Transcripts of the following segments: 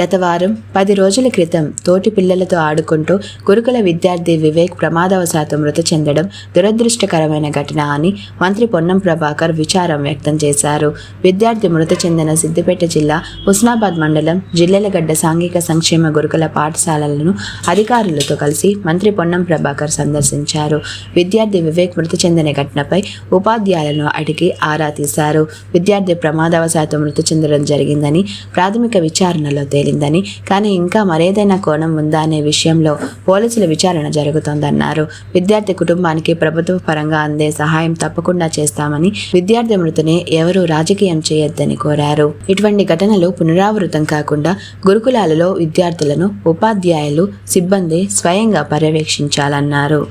గత వారం పది రోజుల క్రితం తోటి పిల్లలతో ఆడుకుంటూ గురుకుల విద్యార్థి వివేక్ ప్రమాదవశాత్తు మృతి చెందడం దురదృష్టకరమైన ఘటన అని మంత్రి పొన్నం ప్రభాకర్ విచారం వ్యక్తం చేశారు. విద్యార్థి మృతి చెందిన సిద్దిపేట జిల్లా హుస్నాబాద్ మండలం జిల్లెలగడ్డ సాంఘిక సంక్షేమ గురుకుల పాఠశాలలను అధికారులతో కలిసి మంత్రి పొన్నం ప్రభాకర్ సందర్శించారు. విద్యార్థి వివేక్ మృతి చెందిన ఘటనపై ఉపాధ్యాయులను అడిగి ఆరా తీశారు. విద్యార్థి ప్రమాదవశాత్తు మృతి చెందడం జరిగిందని ప్రాథమిక విచారణలో తేలిందని. కానీ ఇంకా మరేదైనా కోణం ఉందా అనే విషయంలో పోలీసుల విచారణ జరుగుతోందన్నారు. విద్యార్థి కుటుంబానికి ప్రభుత్వ పరంగా అందే సహాయం తప్పకుండా చేస్తామని విద్యార్థి మృతిని ఎవరూ రాజకీయం చేయొద్దని కోరారు. ఇటువంటి ఘటనలు పునరావృతం కాకుండా గురుకులాలలో విద్యార్థులను ఉపాధ్యాయులు సిబ్బంది స్వయంగా పర్యవేక్షించాలన్నారు.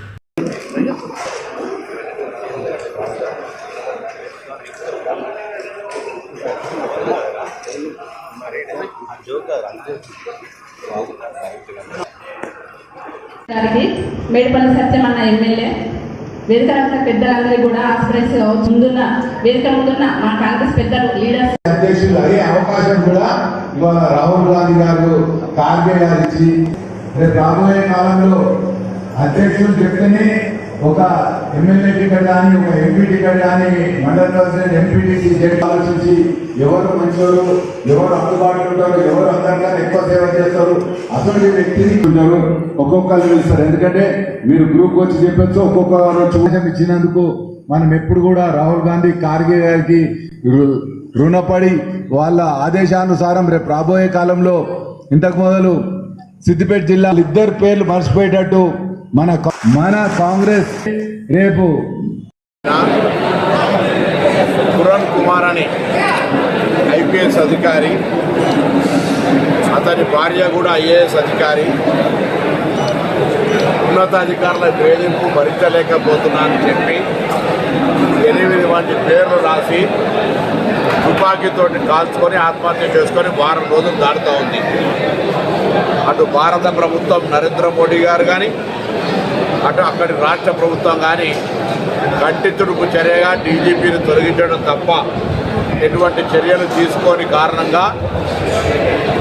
గారికి మేడిపల్లి సత్యం అన్న ఎమ్మెల్యే వేదిక రాసిన పెద్దలందరికీ కూడా ఆశ్రయించి ముందున్న వేదిక ముందున్న మా కాంగ్రెస్ పెద్దలు లీడర్స్ అధ్యక్షులు అయ్యే అవకాశం కూడా ఇవాళ రాహుల్ గాంధీ గారు ఖార్గే గారు ఇచ్చి రేపు రాబోయే కాలంలో అధ్యక్షులు చెప్తేనే ఒక ఎమ్మెల్యే టికెట్ కానీ ఒక ఎంపీ టికెట్ కానీ మండల ప్రెసిడెంట్ ఎంపీటీసీ జెడ్ ఆలోచించి ఎవరు మంచోరు ఎవరు అందుబాటులో ఉంటారు ఎవరు అందరికన్నా ఎక్కువ సేవ చేస్తారు అసలు వ్యక్తిని ఉన్నారు ఒక్కొక్కరు పిలుస్తారు. ఎందుకంటే మీరు గ్రూప్ వచ్చి చెప్పచ్చు ఒక్కొక్కరు వచ్చి ఇచ్చినందుకు మనం ఎప్పుడు కూడా రాహుల్ గాంధీ కార్గే గారికి రు- రుణపడి వాళ్ళ ఆదేశానుసారం రేపు రాబోయే కాలంలో ఇంతకు మొదలు సిద్దిపేట జిల్లా ఇద్దరు పేర్లు మర్చిపోయేటట్టు మన మన కాంగ్రెస్ రేపు. పురణ్ కుమార్ అని ఐపీఎస్ అధికారి. అతని భార్య కూడా ఐఏఎస్ అధికారి. ఉన్నతాధికారుల వేధింపు భరించలేకపోతున్నా అని చెప్పి ఎనిమిది వాటి పేర్లు రాసి తుపాకీతో కాల్చుకొని ఆత్మహత్య చేసుకొని వారం రోజులు దాడుతూ ఉంది. అటు భారత ప్రభుత్వం నరేంద్ర మోడీ గారు కానీ అటు అక్కడి రాష్ట్ర ప్రభుత్వం కానీ కంటి తుడుపు చర్యగా డీజీపీని తొలగించడం తప్ప ఎటువంటి చర్యలు తీసుకోని కారణంగా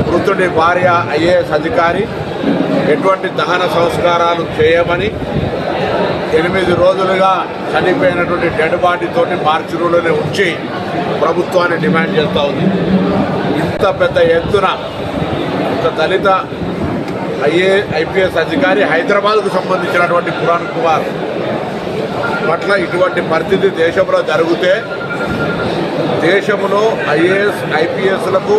మృతుడి భార్య ఐఏఎస్ అధికారి ఎటువంటి దహన సంస్కారాలు చేయమని ఎనిమిది రోజులుగా చనిపోయినటువంటి డెడ్ బాడీతోటి మార్చిలోనే ఉంచి ప్రభుత్వాన్ని డిమాండ్ చేస్తూ ఉంది. ఇంత పెద్ద ఎత్తున ఒక దళిత ఐఏ ఐపీఎస్ అధికారి హైదరాబాద్కు సంబంధించినటువంటి పురాణ్ కుమార్ పట్ల ఇటువంటి పరిస్థితి దేశంలో జరిగితే దేశంలో ఐఏఎస్ ఐపీఎస్లకు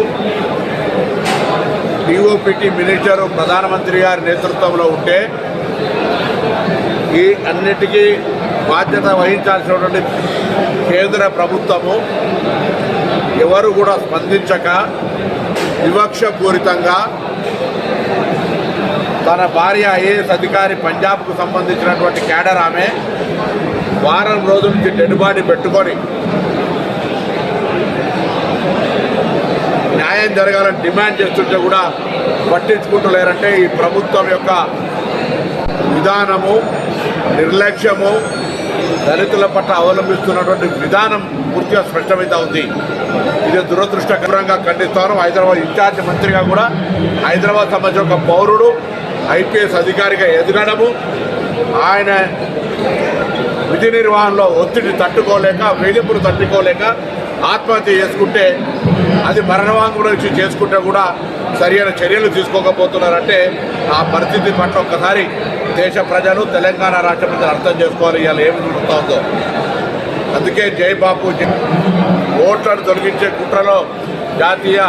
డిఓపిటి మినిస్టర్ ప్రధానమంత్రి గారి నేతృత్వంలో ఉంటే ఈ అన్నిటికీ బాధ్యత వహించాల్సినటువంటి కేంద్ర ప్రభుత్వము ఎవరు కూడా స్పందించక వివక్షపూరితంగా తన భార్య ఐఏఎస్ అధికారి పంజాబ్కు సంబంధించినటువంటి కేడర్ ఆమె వారం రోజుల నుంచి డెడ్ బాడీ పెట్టుకొని న్యాయం జరగాలని డిమాండ్ చేస్తుంటే కూడా పట్టించుకుంటలేరంటే ఈ ప్రభుత్వం యొక్క విధానము నిర్లక్ష్యము దళితుల పట్ల అవలంబిస్తున్నటువంటి విధానం పూర్తిగా స్పష్టమైతే ఉంది. ఇది దురదృష్టకరంగా ఖండిస్తాను. హైదరాబాద్ ఇన్ఛార్జ్ మంత్రిగా కూడా హైదరాబాద్ సంబంధించిన ఒక పౌరుడు ఐపీఎస్ అధికారిగా ఎదగడము ఆయన విధి నిర్వహణలో ఒత్తిడి తట్టుకోలేక వేధింపులు తట్టుకోలేక ఆత్మహత్య చేసుకుంటే అది మరణవాంగుడు నుంచి చేసుకుంటే కూడా సరైన చర్యలు తీసుకోకపోతున్నారంటే ఆ పరిస్థితి పట్ల ఒక్కసారి దేశ ప్రజలు తెలంగాణ రాష్ట్ర ప్రజలు అర్థం చేసుకోవాలి ఇవాళ ఏమి జరుగుతుందో అందుకే జై ఓట్లను తొలగించే కుట్రలో జాతీయ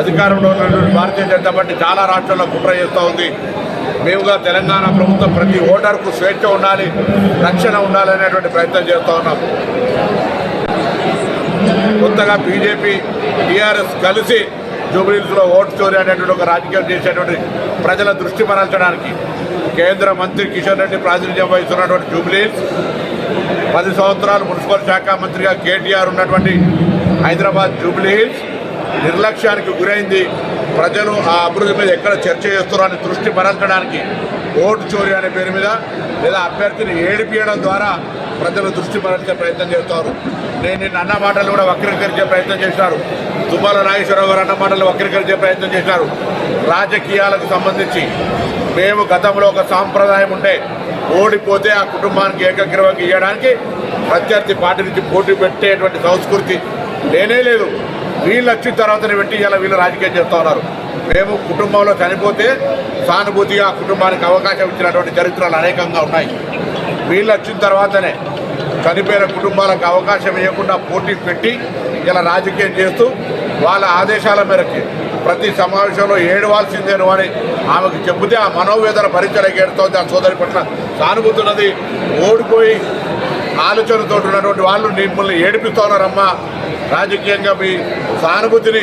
అధికారంలో ఉన్నటువంటి భారతీయ జనతా పార్టీ చాలా రాష్ట్రాల్లో కుట్ర చేస్తూ ఉంది. మేముగా తెలంగాణ ప్రభుత్వం ప్రతి ఓటర్కు స్వేచ్ఛ ఉండాలి రక్షణ ఉండాలనేటువంటి ప్రయత్నం చేస్తూ ఉన్నాం. కొత్తగా బీజేపీ టీఆర్ఎస్ కలిసి జూబ్లీస్లో ఓటు చోరీ అనేటువంటి ఒక రాజకీయం చేసేటువంటి ప్రజల దృష్టి మరల్చడానికి కేంద్ర మంత్రి కిషన్ రెడ్డి ప్రాతినిధ్యం వహిస్తున్నటువంటి జూబ్లీస్. పది సంవత్సరాలు మున్సిపల్ శాఖ మంత్రిగా కేటీఆర్ ఉన్నటువంటి హైదరాబాద్ జూబ్లీహిల్స్ నిర్లక్ష్యానికి గురైంది. ప్రజలు ఆ అభివృద్ధి మీద ఎక్కడ చర్చ చేస్తున్నారని దృష్టి మరల్చడానికి ఓటు చోరీ అనే పేరు మీద లేదా అభ్యర్థిని ఏడిపియడం ద్వారా ప్రజలు దృష్టి మరల్చే ప్రయత్నం చేస్తారు. నేను నిన్న అన్న మాటలు కూడా వక్రీకరించే ప్రయత్నం చేశారు. తుమ్మల నాగేశ్వరరావు గారు అన్న మాటలు వక్రీకరించే ప్రయత్నం చేశారు. రాజకీయాలకు సంబంధించి మేము గతంలో ఒక సాంప్రదాయం ఉంటే ఓడిపోతే ఆ కుటుంబానికి ఏకగ్రీవంగా ఇవ్వడానికి ప్రత్యర్థి పార్టీ నుంచి పోటీ పెట్టేటువంటి సంస్కృతి లేనే లేదు. వీళ్ళు వచ్చిన తర్వాతనే పెట్టి ఇలా వీళ్ళు రాజకీయం చేస్తూ ఉన్నారు. మేము కుటుంబంలో చనిపోతే సానుభూతిగా ఆ కుటుంబానికి అవకాశం ఇచ్చినటువంటి చరిత్రలు అనేకంగా ఉన్నాయి. వీళ్ళు వచ్చిన తర్వాతనే చనిపోయిన కుటుంబాలకు అవకాశం ఇవ్వకుండా పోటీ పెట్టి ఇలా రాజకీయం చేస్తూ వాళ్ళ ఆదేశాల మేరకు ప్రతి సమావేశంలో ఏడవాల్సిందేను అని ఆమెకు చెబితే ఆ మనోవేదన భరించలేకెడుతోంది ఆ సోదరి పట్ల సానుభూతున్నది ఓడిపోయి ఆలోచనతో ఉన్నటువంటి వాళ్ళు మిమ్మల్ని ఏడిపిస్తూ ఉన్నారమ్మా రాజకీయంగా మీ సానుభూతిని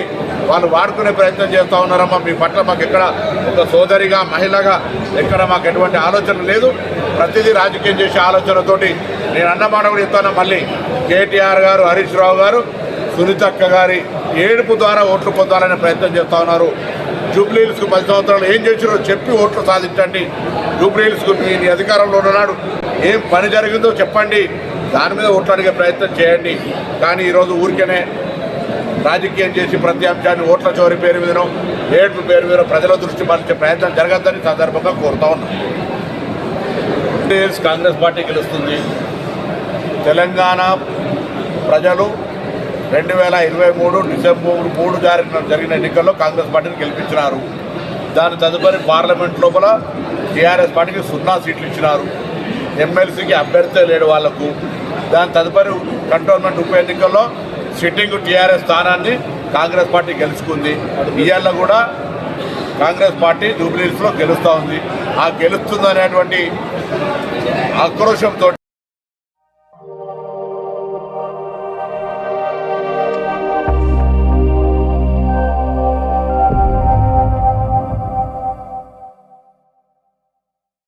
వాళ్ళు వాడుకునే ప్రయత్నం చేస్తూ ఉన్నారమ్మా. మీ పట్ల మాకు ఎక్కడ ఒక సోదరిగా మహిళగా ఎక్కడ మాకు ఎటువంటి ఆలోచన లేదు. ప్రతిదీ రాజకీయం చేసే ఆలోచనతోటి నేను అన్నమాట కూడా చెప్తాను. మళ్ళీ కేటీఆర్ గారు హరీష్ రావు గారు సునీతక్క గారి ఏడుపు ద్వారా ఓట్లు పొందాలనే ప్రయత్నం చేస్తూ ఉన్నారు. జూబ్లీహిల్స్కు పది సంవత్సరాలు ఏం చేసిరో చెప్పి ఓట్లు సాధించండి. జూబ్లీహిల్స్కు మీ అధికారంలో ఉన్నాడు. ఏం పని జరిగిందో చెప్పండి. దాని మీద ఓట్లు అడిగే ప్రయత్నం చేయండి. కానీ ఈరోజు ఊరికేనే రాజకీయం చేసి ప్రతి అంశాన్ని ఓట్ల చోరీ పేరు మీదనో ఏడుపు పేరు మీద ప్రజల దృష్టి మరల్చే ప్రయత్నం జరగద్దని సందర్భంగా కోరుతా ఉన్నాం. కాంగ్రెస్ పార్టీ గెలుస్తుంది. తెలంగాణ ప్రజలు రెండు వేల ఇరవై మూడు డిసెంబర్ మూడు జరిగిన జరిగిన ఎన్నికల్లో కాంగ్రెస్ పార్టీని గెలిపించినారు. దాని తదుపరి పార్లమెంట్ లోపల టీఆర్ఎస్ పార్టీకి సున్నా సీట్లు ఇచ్చినారు. ఎమ్మెల్సీకి అభ్యర్థి లేడు వాళ్ళకు. దాని తదుపరి కంటోన్మెంట్ ఉప ఎన్నికల్లో సిట్టింగ్ టీఆర్ఎస్ స్థానాన్ని కాంగ్రెస్ పార్టీ గెలుచుకుంది. ఇవాళ కూడా కాంగ్రెస్ పార్టీ జూబ్లీస్లో గెలుస్తూ ఉంది. ఆ గెలుస్తుంది అనేటువంటి ఆక్రోషంతో